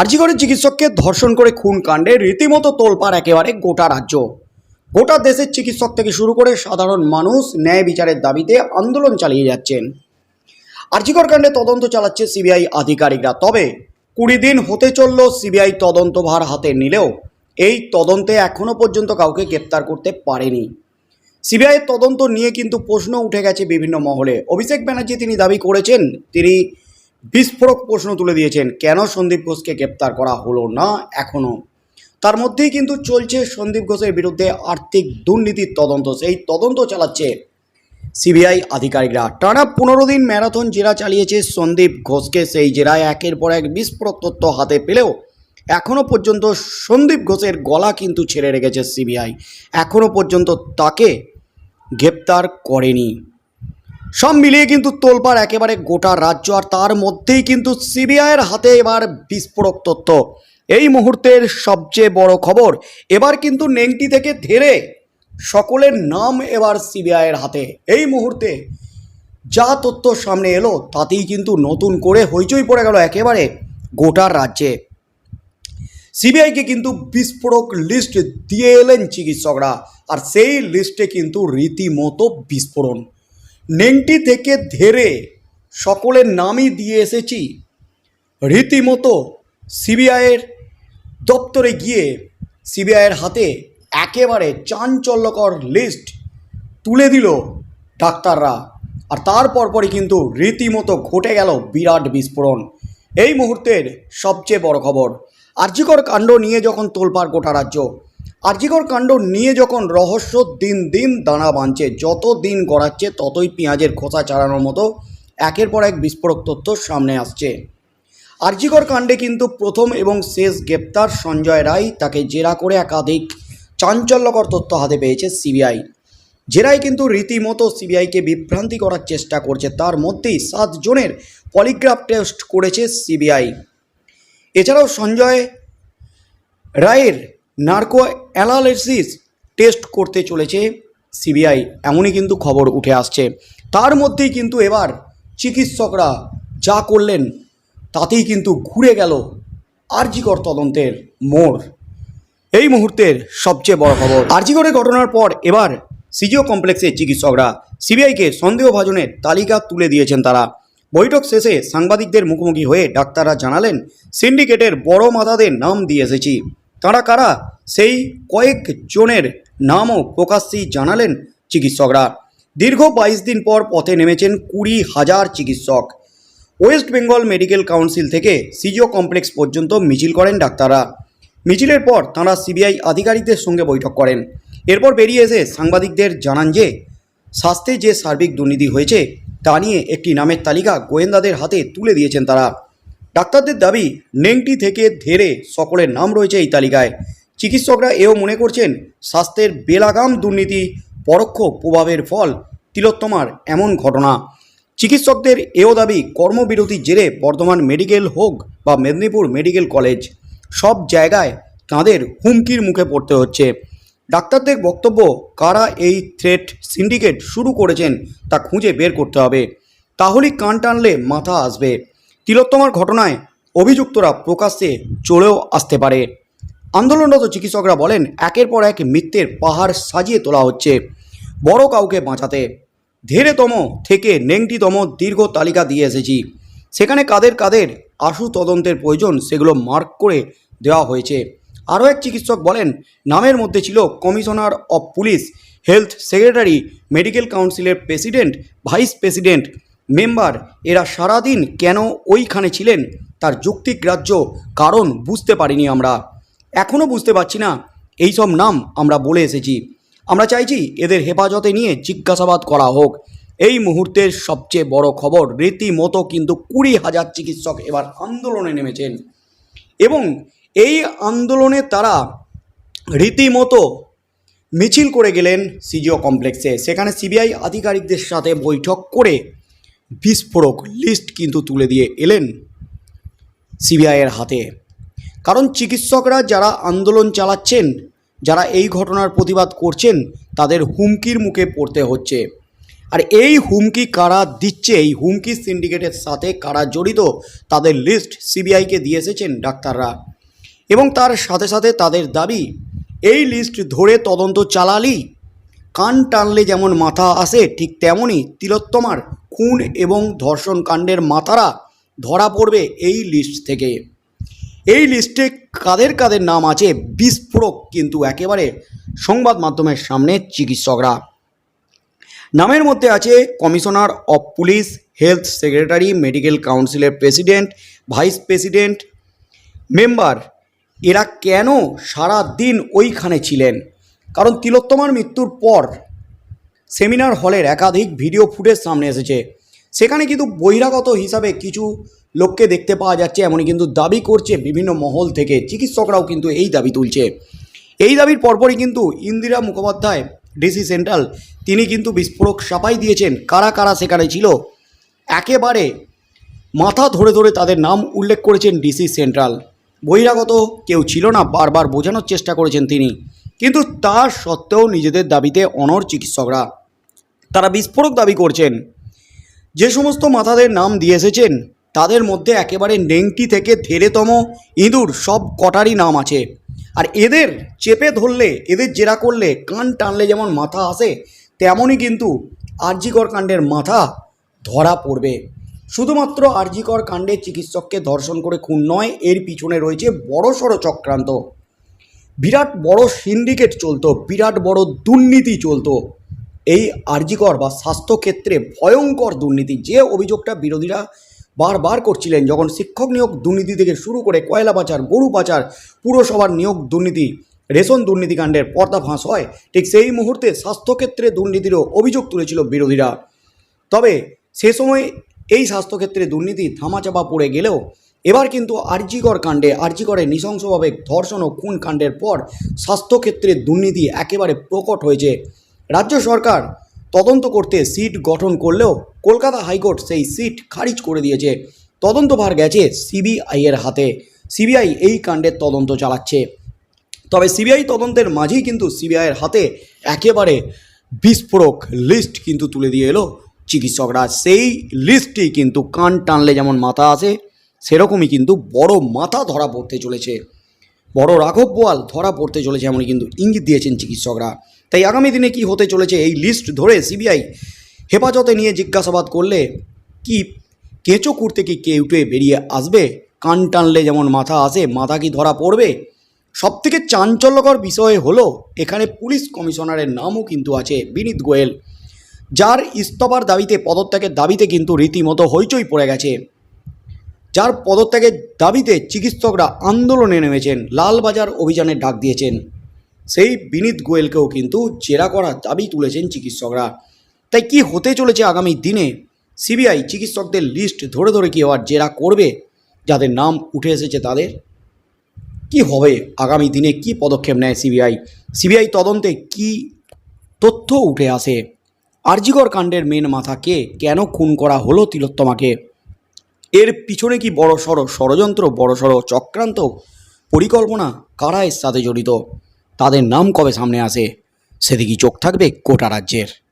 আরজিগড়ের চিকিৎসককে ধর্ষণ করে খুন কাণ্ডে রীতিমতো তোলপাড় একেবারে গোটা রাজ্য। গোটা দেশের চিকিৎসক থেকে শুরু করে সাধারণ মানুষ ন্যায় বিচারের দাবিতে আন্দোলন চালিয়ে যাচ্ছেন। আরজিগড় কাণ্ডে তদন্ত চালাচ্ছে সিবিআই আধিকারিকরা। তবে কুড়ি দিন হতে চলল সিবিআই তদন্তভার হাতে নিলেও এই তদন্তে এখনও পর্যন্ত কাউকে গ্রেপ্তার করতে পারেনি। সিবিআইয়ের তদন্ত নিয়ে কিন্তু প্রশ্ন উঠে গেছে বিভিন্ন মহলে। অভিষেক ব্যানার্জি তিনি দাবি করেছেন, তিনি বিস্ফোরক প্রশ্ন তুলে দিয়েছেন, কেন সন্দীপ ঘোষকে গ্রেপ্তার করা হলো না এখনও তার মধ্যেই কিন্তু চলছে সন্দীপ ঘোষের বিরুদ্ধে আর্থিক দুর্নীতির তদন্ত, সেই তদন্ত চালাচ্ছে সিবিআই আধিকারিকরা। টানা পনেরো দিন ম্যারাথন জেরা চালিয়েছে সন্দীপ ঘোষকে, সেই জেরায় একের পর এক বিস্ফোরক তথ্য হাতে পেলেও এখনও পর্যন্ত সন্দীপ ঘোষের গলা কিন্তু ছেড়ে রেখেছে সিবিআই। এখনও পর্যন্ত তাকে গ্রেপ্তার করেনি। সব মিলিয়ে কিন্তু তোলপাড় একেবারে গোটা রাজ্য আর তার মধ্যেই কিন্তু সিবিআইয়ের হাতে এবার বিস্ফোরক তথ্য। এই মুহূর্তের সবচেয়ে বড় খবর, এবার কিন্তু নেংটি থেকে ধেরে সকলের নাম এবার সিবিআইয়ের হাতে। এই মুহূর্তে যা তথ্য সামনে এলো, তাতেই কিন্তু নতুন করে হইচই পড়ে গেল একেবারে গোটা রাজ্যে। সিবিআইকে কিন্তু বিস্ফোরক লিস্ট দিয়ে এলেন চিকিৎসকরা, আর সেই লিস্টে কিন্তু রীতিমতো বিস্ফোরণ। নেংটি থেকে ধেরে সকলের নামই দিয়ে এসেছি। রীতিমতো সিবিআইয়ের দপ্তরে গিয়ে সিবিআইয়ের হাতে একেবারে চাঞ্চল্যকর লিস্ট তুলে দিল ডাক্তাররা। আর তার পরপরই কিন্তু রীতিমতো ঘটে গেল বিরাট বিস্ফোরণ। এই মুহূর্তের সবচেয়ে বড় খবর, আর্যিকর কাণ্ড নিয়ে যখন তোলপাড় গোটা রাজ্য আর্যিকর কাণ্ড নিয়ে যখন রহস্য দিন দিন দানা বাঁধছে, যত দিন গড়াচ্ছে ততই পেঁয়াজের খোসা চালানোর মতো একের পর এক বিস্ফোরক তথ্য সামনে আসছে। আরজিকর কাণ্ডে কিন্তু প্রথম এবং শেষ গ্রেপ্তার সঞ্জয় রায় তাকে জেরা করে একাধিক চাঞ্চল্যকর তথ্য হাতে পেয়েছে সিবিআই। জেরায় কিন্তু রীতিমতো সিবিআইকে বিভ্রান্তি করার চেষ্টা করছে, তার মধ্যেই সাত জনের পলিগ্রাফ টেস্ট করেছে সিবিআই। এছাড়াও সঞ্জয় রায়ের নার্কো অ্যানালিসিস টেস্ট করতে চলেছে সিবিআই, এমনই কিন্তু খবর উঠে আসছে। তার মধ্যেই কিন্তু এবার চিকিৎসকরা যা করলেন, তাতেই কিন্তু ঘুরে গেল আরজিকর তদন্তের মোড়। এই মুহূর্তের সবচেয়ে বড় খবর, আরজিকরের ঘটনার পর এবার সিজিও কমপ্লেক্সের চিকিৎসকরা সিবিআইকে সন্দেহভাজনের তালিকা তুলে দিয়েছেন তারা। বৈঠক শেষে সাংবাদিকদের মুখোমুখি হয়ে ডাক্তাররা জানালেন, সিন্ডিকেটের বড় মাথাদের নাম দিয়ে এসেছি। তারা কারা? সেই কয়েক জনের নামও প্রকাশ্যেই জানালেন চিকিৎসকরা। দীর্ঘ বাইশ দিন পর পথে নেমেছেন কুড়ি হাজার চিকিৎসক। ওয়েস্ট বেঙ্গল মেডিকেল কাউন্সিল থেকে সিজিও কমপ্লেক্স পর্যন্ত মিছিল করেন ডাক্তাররা। মিছিলের পর তাঁরা সিবিআই আধিকারিকদের সঙ্গে বৈঠক করেন। এরপর বেরিয়ে এসে সাংবাদিকদের জানান যে, স্বাস্থ্যে যে সার্বিক দুর্নীতি হয়েছে, তা নিয়ে একটি নামের তালিকা গোয়েন্দাদের হাতে তুলে দিয়েছেন তারা। ডাক্তারদের দাবি, নেংটি থেকে ধেরে সকলের নাম রয়েছে এই তালিকায়। চিকিৎসকরা এও মনে করছেন, স্বাস্থ্যের বেলাগাম দুর্নীতি পরোক্ষ প্রভাবের ফল তিলোত্তমার এমন ঘটনা। চিকিৎসকদের এও দাবি কর্মবিরতির জেরে বর্ধমান মেডিকেল হোক বা মেদিনীপুর মেডিকেল কলেজ, সব জায়গায় তাঁদের হুমকির মুখে পড়তে হচ্ছে। ডাক্তারদের বক্তব্য, কারা এই থ্রেট সিন্ডিকেট শুরু করেছেন তা খুঁজে বের করতে হবে। তাহলেই কান টানলে মাথা আসবে। তিলোত্তমার ঘটনায় অভিযুক্তরা প্রকাশ্যে চলেও আসতে পারে। আন্দোলনরত চিকিৎসকরা বলেন, একের পর এক মিথ্যের পাহাড় সাজিয়ে তোলা হচ্ছে। বড় কাউকে বাঁচাতে। ধীরেতম থেকে নেংটিতম দীর্ঘ তালিকা দিয়ে এসেছি। সেখানে কাদের কাদের আশু তদন্তের প্রয়োজন সেগুলো মার্ক করে দেওয়া হয়েছে। আরও এক চিকিৎসক বলেন, নামের মধ্যে ছিল commissioner of police, health secretary, medical কাউন্সিলের প্রেসিডেন্ট, ভাইস প্রেসিডেন্ট মেম্বার, এরা সারাদিন কেন ওইখানে ছিলেন? তার যুক্তিগ্রাহ্য কারণ বুঝতে পারিনি আমরা। এখনও বুঝতে পারছি না এই সব নাম আমরা বলে এসেছি। আমরা চাইছি এদের হেফাজতে নিয়ে জিজ্ঞাসাবাদ করা হোক। এই মুহূর্তের সবচেয়ে বড় খবর, রীতিমতো কিন্তু কুড়ি হাজার চিকিৎসক এবার আন্দোলনে নেমেছেন। এবং এই আন্দোলনে তারা রীতিমতো মিছিল করে গেলেন সিজিও কমপ্লেক্সে। সেখানে সিবিআই আধিকারিকদের সাথে বৈঠক করে বিস্ফোরক লিস্ট কিন্তু তুলে দিয়ে এলেন সিবিআইয়ের হাতে। কারণ চিকিৎসকরা যারা আন্দোলন চালাচ্ছেন, যারা এই ঘটনার প্রতিবাদ করছেন, তাদের হুমকির মুখে পড়তে হচ্ছে। আর এই হুমকি কারা দিচ্ছে, এই হুমকি সিন্ডিকেটের সাথে কারা জড়িত, তাদের লিস্ট সিবিআইকে দিয়ে এসেছেন ডাক্তাররা। এবং তার সাথে সাথে তাদের দাবি, এই লিস্ট ধরে তদন্ত চালালি কান টানলে যেমন মাথা আসে, ঠিক তেমনই তিলোত্তমার খুন এবং ধর্ষণ কাণ্ডের মাথারা ধরা পড়বে এই লিস্ট থেকে। এই লিস্টে কাদের কাদের নাম আছে বিস্ফোরক কিন্তু একেবারে সংবাদ মাধ্যমের সামনে চিকিৎসকরা। নামের মধ্যে আছে commissioner of police, health secretary, medical কাউন্সিলের প্রেসিডেন্ট, ভাইস প্রেসিডেন্ট। মেম্বার, এরা কেন সারা দিন ওইখানে ছিলেন? কারণ তিলোত্তমার মৃত্যুর পর সেমিনার হলের একাধিক ভিডিও ফুটেজ সামনে এসেছে। সেখানে কিন্তু বহিরাগত হিসাবে কিছু লোককে দেখতে পাওয়া যাচ্ছে, এমনই কিন্তু দাবি করছে বিভিন্ন মহল থেকে। চিকিৎসকরাও কিন্তু এই দাবি তুলছে। এই দাবির পরপরই কিন্তু ইন্দিরা মুখোপাধ্যায়, ডিসি সেন্ট্রাল, তিনি কিন্তু বিস্ফোরক সাপাই দিয়েছেন। কারা কারা সেখানে ছিল? একেবারে মাথা ধরে ধরে তাদের নাম উল্লেখ করেছেন ডিসি সেন্ট্রাল। বহিরাগত কেউ ছিল না, বারবার বোঝানোর চেষ্টা করেছেন তিনি। কিন্তু তা সত্ত্বেও নিজেদের দাবিতে অনর চিকিৎসকরা। তারা বিস্ফোরক দাবি করছেন। যে সমস্ত মাথাদের নাম দিয়ে এসেছেন, তাদের মধ্যে একেবারে নেংটি থেকে ধেরেতম ইঁদুর সব কটারই নাম আছে। আর এদের চেপে ধরলে, এদের জেরা করলে, কান টানলে যেমন মাথা আসে, তেমনই কিন্তু আরজিকর কাণ্ডের মাথা ধরা পড়বে। শুধুমাত্র আরজিকর কাণ্ডে চিকিৎসককে ধর্ষণ করে খুন নয়, এর পিছনে রয়েছে বড়সড় চক্রান্ত। বিরাট বড় সিন্ডিকেট চলতো, বিরাট বড় দুর্নীতি চলতো। এই আরজিকর বা স্বাস্থ্যক্ষেত্রে ভয়ঙ্কর দুর্নীতি, যে অভিযোগটা বিরোধীরা বারবার করছিলেন, যখন শিক্ষক নিয়োগ দুর্নীতি থেকে শুরু করে কয়লা পাচার, গরু পাচার, পুরসভার নিয়োগ দুর্নীতি, রেশন দুর্নীতিকাণ্ডের পর্দা ফাঁস হয়, ঠিক সেই মুহূর্তে স্বাস্থ্যক্ষেত্রে দুর্নীতিরও অভিযোগ তুলেছিল বিরোধীরা। তবে সে সময় এই স্বাস্থ্যক্ষেত্রে দুর্নীতি ধামাচাপা পড়ে গেলেও এবার কিন্তু আরজিকর কাণ্ডে, আরজিকরে নৃশংসভাবে ধর্ষণ ও খুন কাণ্ডের পর স্বাস্থ্যক্ষেত্রে দুর্নীতি একেবারে প্রকট হয়েছে। রাজ্য সরকার তদন্ত করতে সিট গঠন করলেও কলকাতা হাইকোর্ট সেই সিট খারিজ করে দিয়েছে। তদন্তভার গেছে সিবিআইয়ের হাতে। সিবিআই এই কাণ্ডের তদন্ত চালাচ্ছে। তবে সিবিআই তদন্তের মাঝেই কিন্তু সিবিআইয়ের হাতে একেবারে বিস্ফোরক লিস্ট কিন্তু তুলে দিয়ে এলো চিকিৎসকরা। সেই লিস্টটি কিন্তু কান টানলে যেমন মাথা আসে সেরকমই কিন্তু বড় মাথা ধরা পড়তে চলেছে। বড় রাঘব বোয়াল ধরা পড়তে চলেছে এমনই কিন্তু ইঙ্গিত দিয়েছেন চিকিৎসকরা। তাই আগামী দিনে কি হতে চলেছে এই লিস্ট ধরে সিবিআই হেফাজতে নিয়ে জিজ্ঞাসাবাদ করলে কি কেঁচো কুড়তে কি কেউটে বেরিয়ে আসবে? কান টানলে যেমন মাথা আসে, মাথা কি ধরা পড়বে? সবথেকে চাঞ্চল্যকর বিষয় হলো, এখানে পুলিশ কমিশনারের নামও কিন্তু আছে, বিনীত গোয়েল। যার ইস্তফার দাবিতে, পদত্যাগের দাবিতে কিন্তু রীতিমতো হইচই পড়ে গেছে। যার পদত্যাগের দাবিতে চিকিৎসকরা আন্দোলনে নেমেছেন, লালবাজার অভিযানের ডাক দিয়েছেন। সেই বিনীত গোয়েলকেও কিন্তু জেরা করার দাবি তুলেছেন চিকিৎসকরা। তাই কি হতে চলেছে আগামী দিনে? সিবিআই চিকিৎসকদের লিস্ট ধরে ধরে কি আবার জেরা করবে? যাদের নাম উঠে এসেছে তাদের? কি হবে? আগামী দিনে কি পদক্ষেপ নেয় সিবিআই? সিবিআই তদন্তে কি তথ্য উঠে আসে? আরজিকর কাণ্ডের মেন মাথা কে? কেন খুন করা হলো তিলোত্তমাকে? এর পিছনে কি বড় সড়ো ষড়যন্ত্র, বড় সড়ো চক্রান্ত? পরিকল্পনা কারা এর সাথে জড়িত। তাদের নাম কবে সামনে আসে? সেদিকে চোখ থাকবে গোটা রাজ্যের?